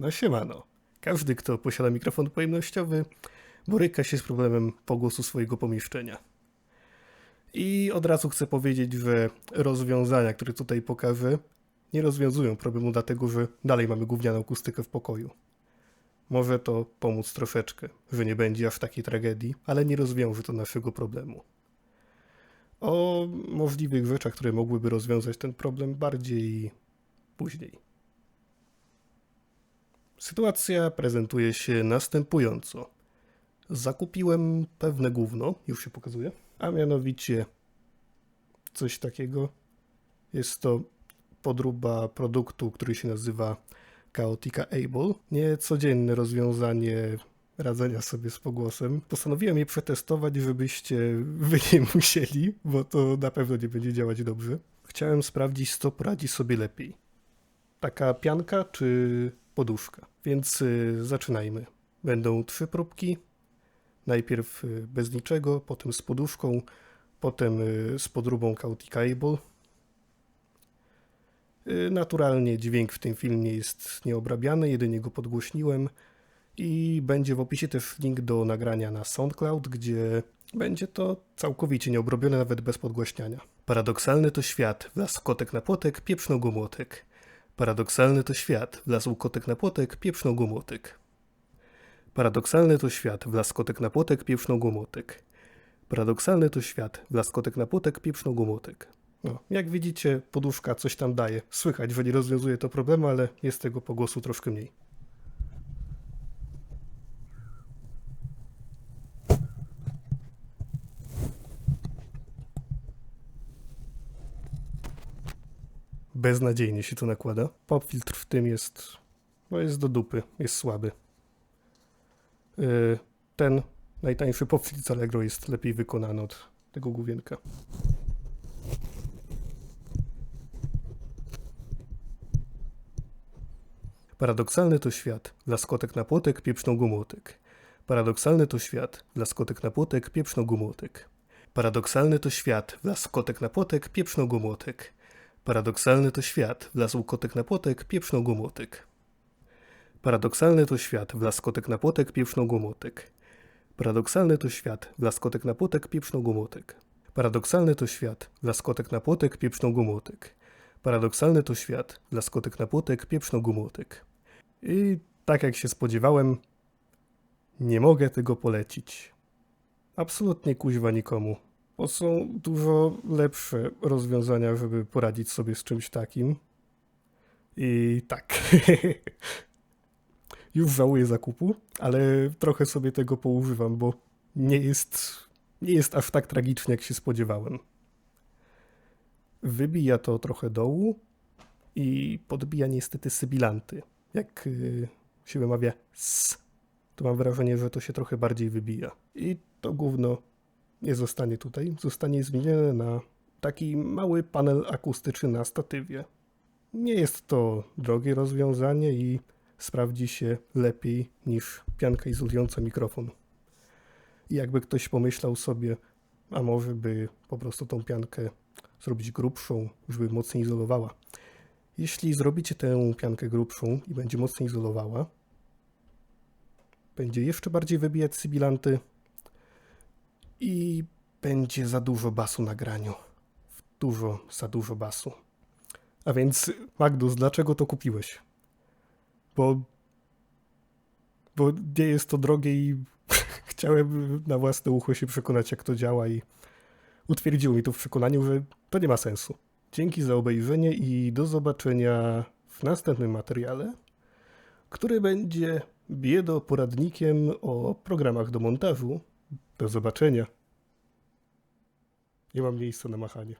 No siemano. Każdy, kto posiada mikrofon pojemnościowy, boryka się z problemem pogłosu swojego pomieszczenia. I od razu chcę powiedzieć, że rozwiązania, które tutaj pokażę, nie rozwiązują problemu, dlatego że dalej mamy gównianą akustykę w pokoju. Może to pomóc troszeczkę, że nie będzie aż takiej tragedii, ale nie rozwiąże to naszego problemu. O możliwych rzeczach, które mogłyby rozwiązać ten problem bardziej później. Sytuacja prezentuje się następująco. Zakupiłem pewne gówno, już się pokazuje, a mianowicie coś takiego. Jest to podróba produktu, który się nazywa Chaotica Able. Niecodzienne rozwiązanie radzenia sobie z pogłosem. Postanowiłem je przetestować, żebyście wy nie musieli, bo to na pewno nie będzie działać dobrze. Chciałem sprawdzić, co poradzi sobie lepiej. Taka pianka czy poduszka? Więc y, zaczynajmy. Będą trzy próbki. Najpierw y, bez niczego, potem z poduszką, potem y, z podróbą Able. Y, Naturalnie dźwięk w tym filmie jest nieobrabiany, jedynie go podgłośniłem i będzie w opisie też link do nagrania na SoundCloud, gdzie będzie to całkowicie nieobrobione nawet bez podgłaśniania. Paradoksalny to świat, wlazł kotek na płotek, pieprznął go młotek. Paradoksalny to świat, wlazł kotek na płotek, pieprznął go młotek. Paradoksalny to świat, wlazł kotek na płotek, pieprznął go młotek. Paradoksalny to świat, wlazł kotek na płotek, pieprznął go młotek. No, jak widzicie, poduszka coś tam daje. Słychać, że nie rozwiązuje to problemu, ale jest tego pogłosu troszkę mniej. Beznadziejnie się to nakłada. Popfiltr w tym jest, no jest do dupy, jest słaby. Yy, ten najtańszy popfiltr z Allegro jest lepiej wykonany od tego główienka. Paradoksalny to świat. Laskotek na płotek, pieprznął gumotek. Paradoksalny to świat. Laskotek na płotek, pieprznął gumotek. Paradoksalny to świat. Laskotek na płotek, pieprznął gumotek. Paradoksalny to świat. Wlazł kotek na płotek, pieprznął gumotek. Paradoksalny to świat. Wlazł kotek na płotek, pieprznął gumotek. Paradoksalny to świat. Wlazł kotek na płotek, pieprznął gumotek. Paradoksalny to świat. Wlazł kotek na płotek, pieprznął gumotek. Paradoksalny to świat. Laskotek na płotek, pieprznął gumotek. I tak jak się spodziewałem, nie mogę tego polecić. Absolutnie kuźwa nikomu. Bo są dużo lepsze rozwiązania, żeby poradzić sobie z czymś takim. I tak. Już żałuję zakupu, ale trochę sobie tego poużywam, bo nie jest, nie jest aż tak tragicznie, jak się spodziewałem. Wybija to trochę dołu i podbija niestety sybilanty. Jak y, się wymawia s, to mam wrażenie, że to się trochę bardziej wybija. I to gówno nie zostanie tutaj, zostanie zmienione na taki mały panel akustyczny na statywie. Nie jest to drogie rozwiązanie i sprawdzi się lepiej niż pianka izolująca mikrofon. I jakby ktoś pomyślał sobie, a może by po prostu tą piankę zrobić grubszą, żeby mocniej izolowała. Jeśli zrobicie tę piankę grubszą i będzie mocniej izolowała, będzie jeszcze bardziej wybijać sybilanty i będzie za dużo basu na graniu. Dużo, za dużo basu. A więc, Magnus, dlaczego to kupiłeś? Bo, bo nie jest to drogie i chciałem na własne ucho się przekonać, jak to działa i utwierdziło mi to w przekonaniu, że to nie ma sensu. Dzięki za obejrzenie i do zobaczenia w następnym materiale, który będzie biedoporadnikiem o programach do montażu. Do zobaczenia. Nie mam miejsca na machanie.